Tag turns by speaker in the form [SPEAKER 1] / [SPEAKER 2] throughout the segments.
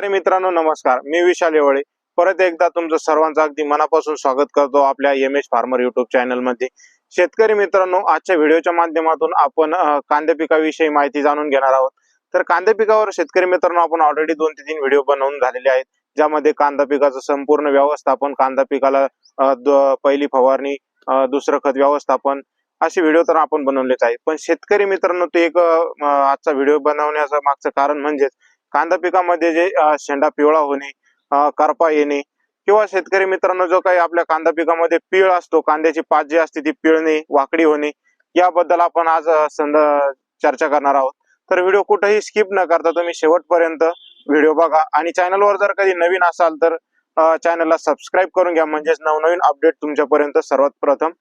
[SPEAKER 1] शेतकरी मित्रांनो नमस्कार. मी विशाल येवळे. परत एकदा तुमचं सर्वांचं अगदी मनापासून स्वागत करतो आपल्या एम एच फार्मर युट्यूब चॅनलमध्ये शेतकरी मित्रांनो आजच्या व्हिडिओच्या माध्यमातून आपण अं, कांदे पिकाविषयी माहिती जाणून घेणार आहोत. तर कांदे पिकावर शेतकरी मित्रांनो आपण ऑलरेडी दोन ते तीन व्हिडिओ बनवून झालेले आहेत. ज्यामध्ये कांदा पिकाचं संपूर्ण व्यवस्थापन कांदा पिकाला पहिली फवारणी दुसरं खत व्यवस्थापन असे व्हिडिओ तर आपण बनवलेच आहेत. पण शेतकरी मित्रांनो ते एक आजचा व्हिडिओ बनवण्याचं मागचं कारण म्हणजेच कांदा पिकामध्ये जे शेंडा पिवळा होणे करपा येणे किंवा शेतकरी मित्रांनो जो काही आपल्या कांदा पिकामध्ये पीळ असतो कांद्याची पात जी असते ती पिळणे वाकडी होणे याबद्दल आपण आज संद- चर्चा करणार आहोत. तर व्हिडिओ कुठेही स्किप न करता तुम्ही शेवटपर्यंत व्हिडिओ बघा आणि चॅनलवर जर कधी नवीन असाल तर चॅनलला सबस्क्राईब करून घ्या. म्हणजेच नवनवीन अपडेट तुमच्यापर्यंत सर्वात प्रथम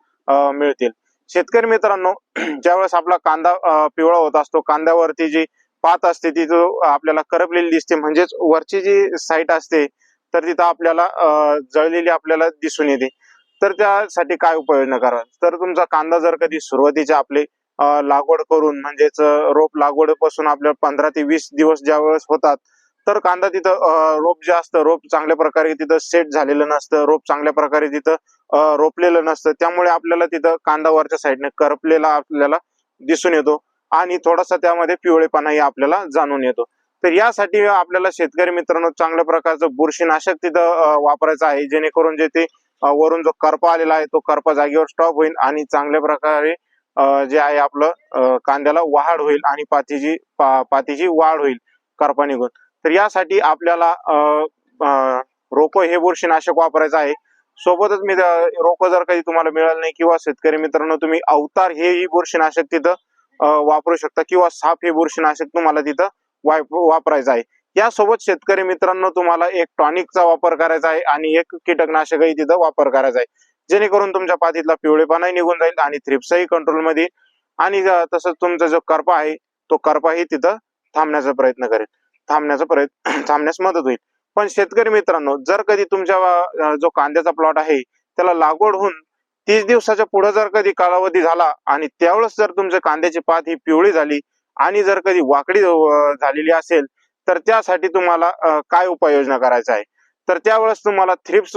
[SPEAKER 1] मिळतील. शेतकरी मित्रांनो ज्यावेळेस आपला कांदा पिवळा होत असतो कांद्यावरती जी पात असते ती जो आपल्याला करपलेली दिसते म्हणजेच वरची जी साईट असते तर तिथं आपल्याला जळलेली आपल्याला दिसून येते. तर त्यासाठी काय उपाययोजना करा तर तुमचा कांदा जर कधी सुरुवातीचे आपले लागवड करून म्हणजेच रोप लागवडपासून आपल्याला पंधरा ते वीस दिवस ज्या वेळेस होतात तर कांदा तिथं रोप जे असतं रोप चांगल्या प्रकारे तिथं सेट झालेलं नसतं रोप चांगल्या प्रकारे तिथं रोपलेलं नसतं त्यामुळे आपल्याला तिथं कांदा वरच्या साईडने करपलेला आपल्याला दिसून येतो. आणि थोडासा त्यामध्ये पिवळेपणाही आपल्याला जाणून येतो. तर यासाठी आपल्याला शेतकरी मित्रांनो चांगल्या प्रकारचं बुरशीनाशक तिथं वापरायचं आहे. जेणेकरून जे ते वरून जो करपा आलेला आहे तो करपा जागेवर स्टॉप होईल आणि चांगल्या प्रकारे जे आहे आपलं कांद्याला वाढ होईल आणि पातीची पा- पातीची वाढ होईल करपा निघून. तर यासाठी आपल्याला रोप हे बुरशीनाशक वापरायचं आहे. सोबतच मी रोप जर काही तुम्हाला मिळालं नाही किंवा शेतकरी मित्रांनो तुम्ही अवतार हे ही बुरशीनाशक तिथं वापरू शकता किंवा साप हे बुरशीनाशक तुम्हाला तिथं वाप- वापरायचं आहे. यासोबत शेतकरी मित्रांनो तुम्हाला एक टॉनिकचा वापर करायचा आहे आणि एक कीटकनाशकही तिथं वापर करायचा आहे. जेणेकरून तुमच्या पातीतला पिवळेपणाही निघून जाईल आणि थ्रिप्सही कंट्रोलमध्ये आणि तसंच तुमचा जो करपा आहे तो करपाही तिथं थांबण्याचा प्रयत्न करेल. थांबण्याचा प्रयत्न थांबण्यास मदत होईल. पण शेतकरी मित्रांनो जर कधी तुमच्या जो कांद्याचा प्लॉट आहे त्याला लागवड होऊन तीस दिवसाच्या पुढे जर कधी कालावधी झाला आणि त्यावेळेस जर तुमच्या कांद्याची पात ही पिवळी झाली आणि जर कधी वाकडी झालेली असेल तर त्यासाठी तुम्हाला काय उपाययोजना करायचा आहे? तर त्यावेळेस तुम्हाला थ्रिप्स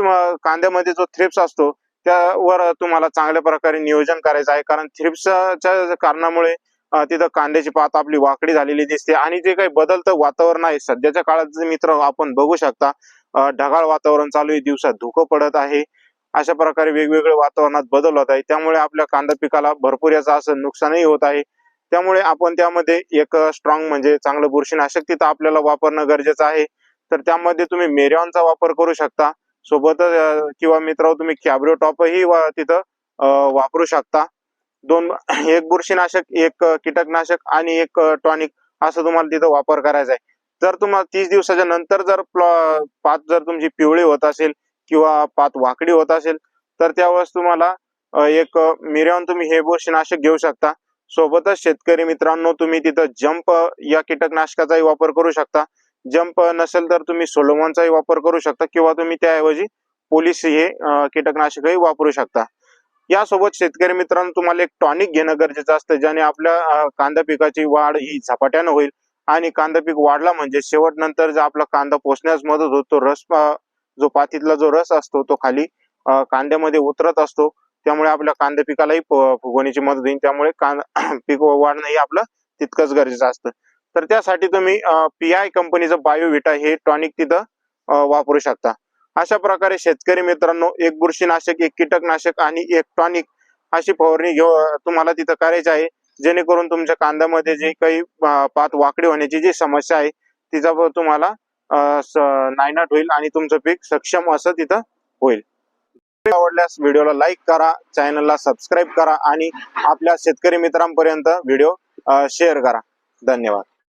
[SPEAKER 1] कांद्यामध्ये जो थ्रिप्स असतो त्यावर तुम्हाला चांगल्या प्रकारे नियोजन करायचं आहे. कारण थ्रिप्सच्या कारणामुळे तिथं कांद्याची पात आपली वाकडी झालेली दिसते आणि जे काही बदलतं वातावरण आहे सध्याच्या काळात मित्र आपण बघू शकता ढगाळ वातावरण चालू आहे दिवसात धुकं पडत आहे. अशा प्रकारे वेगवेगळ्या वातावरणात बदल होत आहे. त्यामुळे आपल्या कांदा पिकाला भरपूर याचं असं नुकसानही होत आहे. त्यामुळे आपण त्यामध्ये एक स्ट्रॉंग म्हणजे चांगलं बुरशीनाशक तिथं आपल्याला वापरणं गरजेचं आहे. तर त्यामध्ये तुम्ही मेरॉनचा वापर करू शकता. सोबतच किंवा मित्र तुम्ही कॅब्रिओ टॉपही वा- तिथं वापरू शकता. दोन एक बुरशीनाशक एक कीटकनाशक आणि एक टॉनिक असं तुम्हाला तिथं वापर करायचा आहे. जर तुम्हाला तीस दिवसाच्या नंतर जर पात जर तुमची पिवळी होत असेल किंवा पात वाकडी होत असेल तर त्यावेळेस तुम्हाला एक मिरॉन तुम्ही हे बुरशीनाशक घेऊ शकता. सोबतच शेतकरी मित्रांनो तुम्ही तिथं जंप या कीटकनाशकाचाही वापर करू शकता. जंप नसेल तर तुम्ही सोलोमॉनचाही वापर करू शकता किंवा तुम्ही त्याऐवजी पोलीस हे कीटकनाशकही वापरू शकता. यासोबत शेतकरी मित्रांनो तुम्हाला एक टॉनिक घेणं गरजेचं असतं ज्याने आपल्या कांदा पिकाची वाढ ही झपाट्यानं होईल. आणि कांदा पीक वाढला म्हणजे शेवट नंतर जर आपला कांदा पोचण्यास मदत होतो रस जो पातीतला जो रस असतो तो खाली कांद्यामध्ये उतरत असतो. त्यामुळे आपल्या कांदा पिकालाही फुगवण्याची मदत होईल. त्यामुळे कांदा पीक वाढणं हे आपलं तितकंच गरजेचं असतं. तर त्यासाठी तुम्ही पी आय कंपनीचं बायोविटा हे टॉनिक तिथं वापरू शकता. अशा प्रकारे शेतकरी मित्रांनो एक बुरशीनाशक एक कीटकनाशक आणि एक टॉनिक अशी फवारणी घेऊ तुम्हाला तिथं करायची आहे. जेणेकरून तुमच्या कांद्यामध्ये जे काही पात वाकडी होण्याची जी समस्या आहे तिचा तुम्हाला नायनाट होईल आणि तुमचं पीक सक्षम असं तिथं होईल. आवडल्यास व्हिडिओला लाईक करा चॅनलला सबस्क्राईब करा आणि आपल्या शेतकरी मित्रांपर्यंत व्हिडिओ शेअर करा. धन्यवाद.